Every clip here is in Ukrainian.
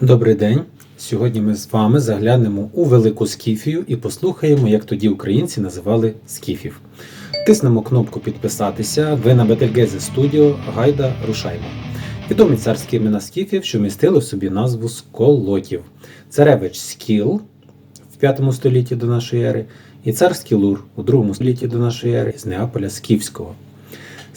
Добрий день! Сьогодні ми з вами заглянемо у Велику Скіфію і послухаємо, як тоді українці називали скіфів. Тиснемо кнопку підписатися. Ви на Betelgeuse Studio. Гайда рушаймо. Відомі царські імена скіфів, що містили в собі назву сколотів. Царевич Скіл в 5 столітті до нашої ери і цар Скілур у 2 столітті до нашої ери з Неаполя Скіфського.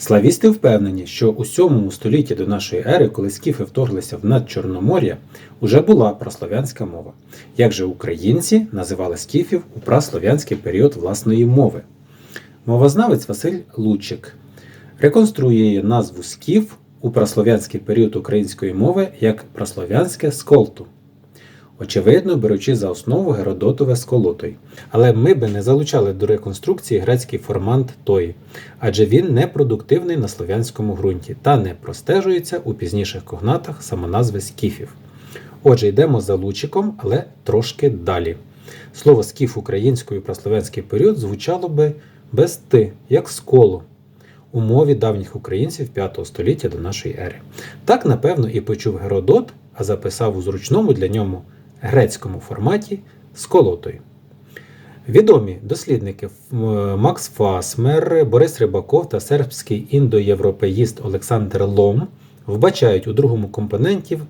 Славісти впевнені, що у 7 столітті до нашої ери, коли скіфи вторглися в надчорномор'я, уже була праслов'янська мова. Як же українці називали скіфів у праслов'янський період власної мови? Мовознавець Василь Лучик реконструює назву скіф у праслов'янський період української мови як праслов'янське сколту. Очевидно, беручи за основу Геродотове сколотой. Але ми би не залучали до реконструкції грецький формант тої, адже він непродуктивний на слов'янському ґрунті та не простежується у пізніших когнатах самоназви скіфів. Отже, йдемо за лучиком, але трошки далі. Слово скіф українською праслов'янський період звучало би без ти, як сколо у мові давніх українців 5 століття до нашої ери. Так, напевно, і почув Геродот, а записав у зручному для ньому грецькому форматі сколотою. Відомі дослідники Макс Фасмер, Борис Рибаков та сербський індоєвропеїст Олександр Лом вбачають у другому компонентів,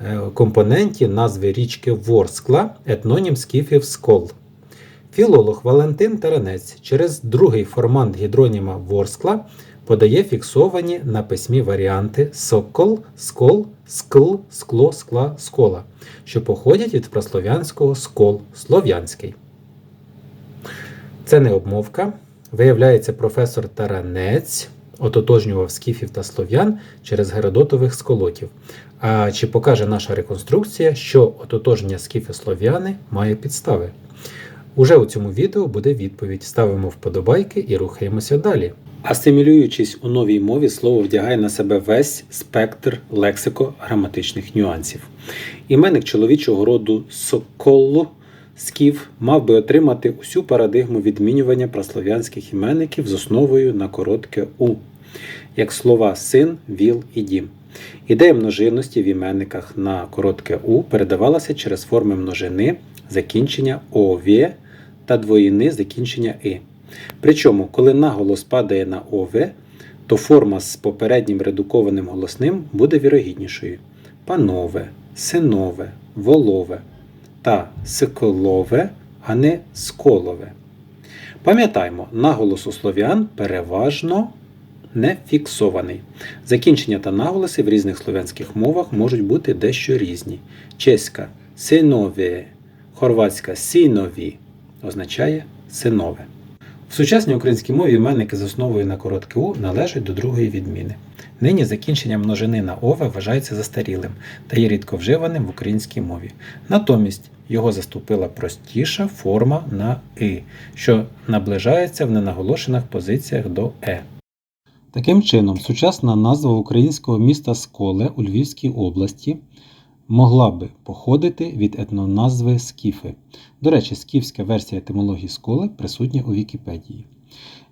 е, компоненті назви річки Ворскла етнонім скіфів скол. Філолог Валентин Таранець через другий формант гідроніма Ворскла подає фіксовані на письмі варіанти сокол, скол, скл, скло, скла, скола, що походять від прослов'янського скол слов'янський. Це не обмовка. Виявляється, професор Таранець ототожнював скіфів та слов'ян через Геродотових сколотів. А чи покаже наша реконструкція, що ототожнення скіфи слов'яни має підстави? Уже у цьому відео буде відповідь. Ставимо вподобайки і рухаємося далі. Асимілюючись у новій мові, слово вдягає на себе весь спектр лексико-граматичних нюансів. Іменник чоловічого роду соколу скіф мав би отримати усю парадигму відмінювання праслов'янських іменників з основою на коротке у, як слова син, віл і дім. Ідея множинності в іменниках на коротке у передавалася через форми множини закінчення овє та двоїни закінчення и. Причому, коли наголос падає на ове, то форма з попереднім редукованим голосним буде вірогіднішою. Панове, синове, волове та сиколове, а не сколове. Пам'ятаймо, наголос у слов'ян переважно не фіксований. Закінчення та наголоси в різних слов'янських мовах можуть бути дещо різні. Чеська синове, хорватська сінові означає синове. В сучасній українській мові іменники з основою на коротке У належать до другої відміни. Нині закінчення множини на ове вважається застарілим та є рідко вживаним в українській мові. Натомість його заступила простіша форма на и, що наближається в ненаголошених позиціях до е. Таким чином, сучасна назва українського міста Сколе у Львівській області могла би походити від етноназви скіфи. До речі, скіфська версія етимології сколи присутня у Вікіпедії.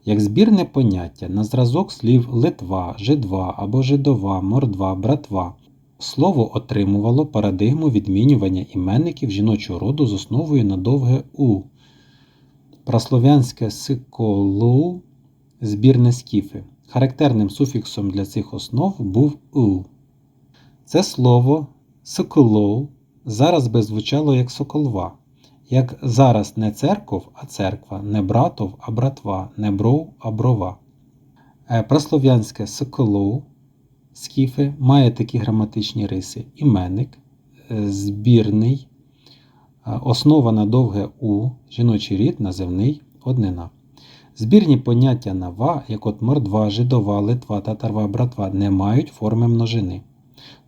Як збірне поняття на зразок слів Литва, Жидва або Жидова, Мордва, Братва, слово отримувало парадигму відмінювання іменників жіночого роду з основою на довге У. Праслов'янське сиколу збірне скіфи. Характерним суфіксом для цих основ був У. Це слово Соколов зараз би звучало як соколва, як зараз не церков, а церква, не братов, а братва, не бров, а брова. Е, Прослов'янське соколов скіфи має такі граматичні риси: іменник, е, збірний, е, основа на довге У, жіночий рід, називний однина. Збірні поняття нава, як от мордва, жидова, литва, татарва, братва, не мають форми множини.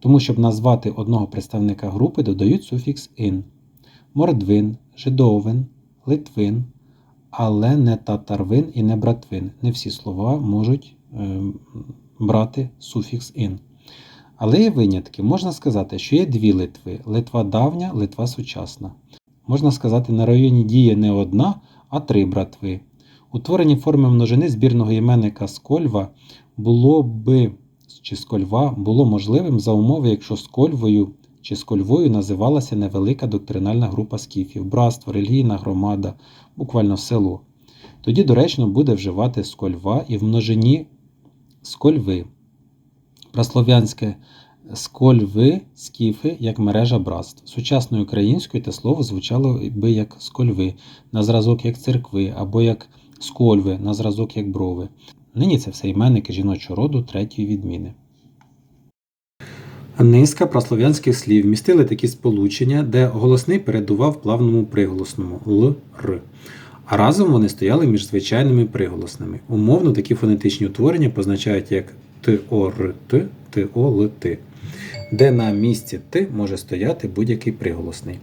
Тому, щоб назвати одного представника групи, додають суфікс ин. Мордвин, жидовин, литвин, але не татарвин і не братвин. Не всі слова можуть е, брати суфікс ин. Але є винятки. Можна сказати, що є дві Литви: Литва давня, Литва сучасна. Можна сказати, на районі діє не одна, а три братви. Утворення форми множини збірного іменника Скольва було би чи скольва було можливим за умови, якщо скольвою чи скольвою називалася невелика доктринальна група скіфів, братство, релігійна громада, буквально село. Тоді доречно буде вживати скольва і в множині скольви. Праслов'янське скольви, скіфи як мережа братств. Сучасною українською те слово звучало би як скольви, на зразок як церкви, або як скольви, на зразок як брови. Нині це все іменники жіночого роду третьої відміни. Низка праслов'янських слів містили такі сполучення, де голосний передував плавному приголосному л, р. А разом вони стояли між звичайними приголосними. Умовно такі фонетичні утворення позначають як т-о-р-т, т-о-л-т, де на місці т може стояти будь-який приголосний.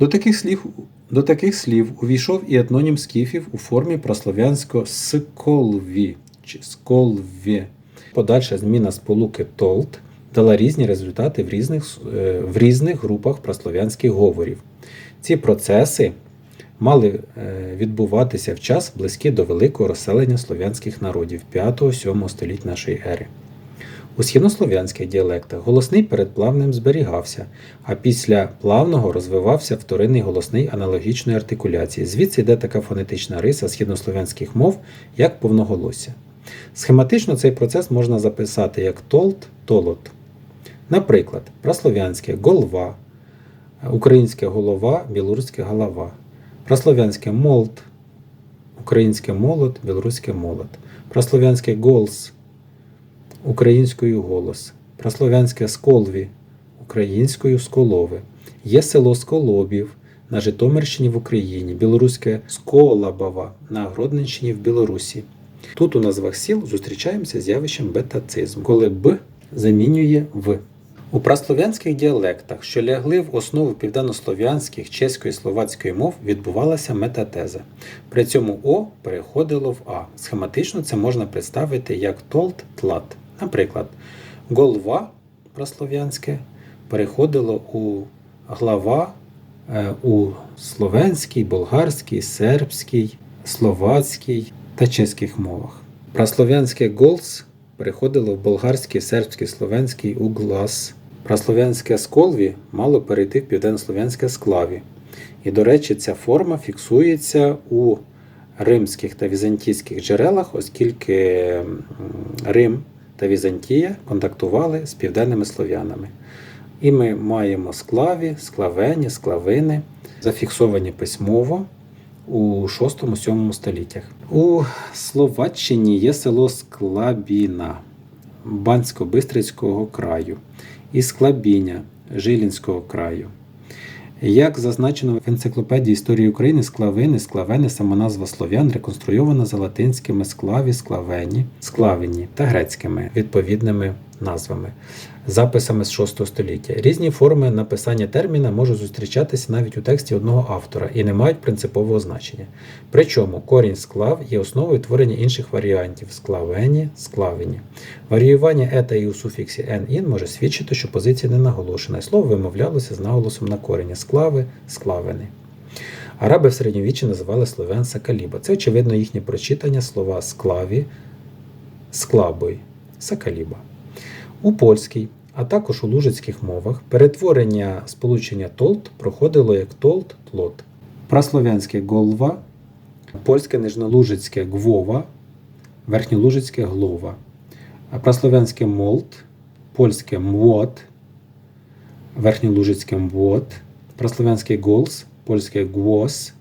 До таких слів, до таких слів увійшов і етнонім скіфів у формі праслов'янського сколві чи сколвє. Подальша зміна сполуки толт дала різні результати в різних, е, в різних групах праслов'янських говорів. Ці процеси мали е, відбуватися в час близький до великого розселення слов'янських народів 5-7 століть нашої ери. У східнослов'янських діалектах голосний перед плавним зберігався, а після плавного розвивався вторинний голосний аналогічної артикуляції. Звідси йде така фонетична риса східнослов'янських мов як повноголосся. Схематично цей процес можна записати як толт, толот. Наприклад, праслов'янське голва, українське голова, білоруське голова, праслов'янське молот, українське молот, білоруське молот, праслов'янське голс, українською голос, праслов'янське сколві, українською сколове. Є село Сколобів на Житомирщині в Україні, білоруське Сколабава на Гродненщині в Білорусі. Тут у назвах сіл зустрічаємося з явищем бетацизм, коли Б замінює В. У праслов'янських діалектах, що лягли в основу південнослов'янських, чеської і словацької мов, відбувалася метатеза. При цьому О переходило в А. Схематично це можна представити як толт-тлат. Наприклад, голва праслов'янське переходило у глава е, у словенській, болгарській, сербській, словацькій та чеських мовах. Праслов'янське голс переходило в болгарський, сербський, словенський у глас. Праслов'янське сколві мало перейти в південнослов'янське склаві. І, до речі, ця форма фіксується у римських та візантійських джерелах, оскільки Рим та Візантія контактували з південними слов'янами. І ми маємо склаві, склавені, склавини, зафіксовані письмово у 6-7 століттях. У Словаччині є село Склабіна Бансько-Бистрицького краю і Склабіня Жилінського краю. Як зазначено в енциклопедії історії України, склавини, склавени, самоназва слов'ян реконструйована за латинськими склаві, склавені, склавені та грецькими відповідними назвами, записами з 6 століття. Різні форми написання терміна можуть зустрічатися навіть у тексті одного автора і не мають принципового значення. Причому корінь склав є основою творення інших варіантів склавені, склавені. Варіювання ета і у суфіксі «ен-ін» може свідчити, що позиція не наголошена, і слово вимовлялося з наголосом на корені склави, склавини. Араби в середньовіччі називали слов'ян сакаліба. Це, очевидно, їхнє прочитання слова склаві, склабой, сакаліба. У польській, а також у лужицьких мовах перетворення сполучення толт проходило як толт-тлот. Праслов'янське голва, польське нижнолужицьке гвова, верхньолужицьке глова, праслов'янське молт, польське мвот, верхньолужицьке мвот, праслов'янське голс, польське гвос,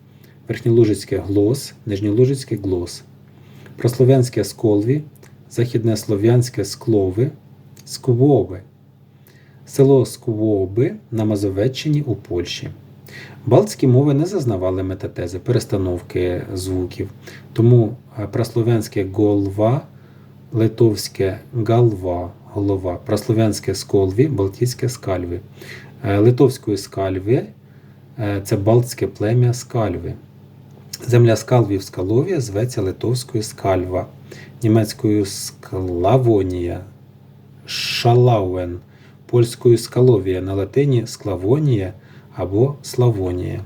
верхньолужицьке глос, нижньолужицьке глос, праслов'янське сколві, західне слов'янське склови, сквови, село Сквоби на Мазовеччині у Польщі. Балтські мови не зазнавали метатези, перестановки звуків, тому е, праслов'янське голва, литовське галва, голова, праслов'янське сколві, балтійське скальви. Е, Литовською скальви е, це балтське плем'я скальви. Земля скалвів скаловія зветься литовською скальва, німецькою склавонія, шалауен, польською скаловія на латині склавонія або славонія.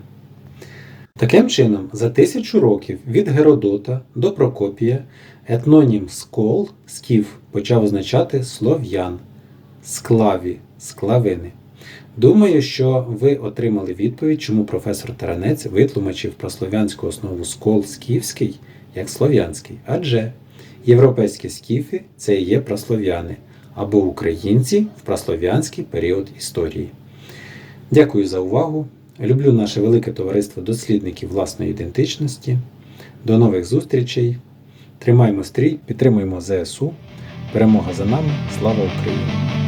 Таким чином, за тисячу років від Геродота до Прокопія етнонім скол скіф почав означати слов'ян, склаві, склавини. Думаю, що ви отримали відповідь, чому професор Таранець витлумачив про слов'янську основу скол скіфський як слов'янський. Адже європейські скіфи це і є праслов'яни або українці в праслов'янський період історії. Дякую за увагу. Люблю наше велике товариство дослідників власної ідентичності. До нових зустрічей. Тримаймо стрій, підтримуємо ЗСУ. Перемога за нами. Слава Україні!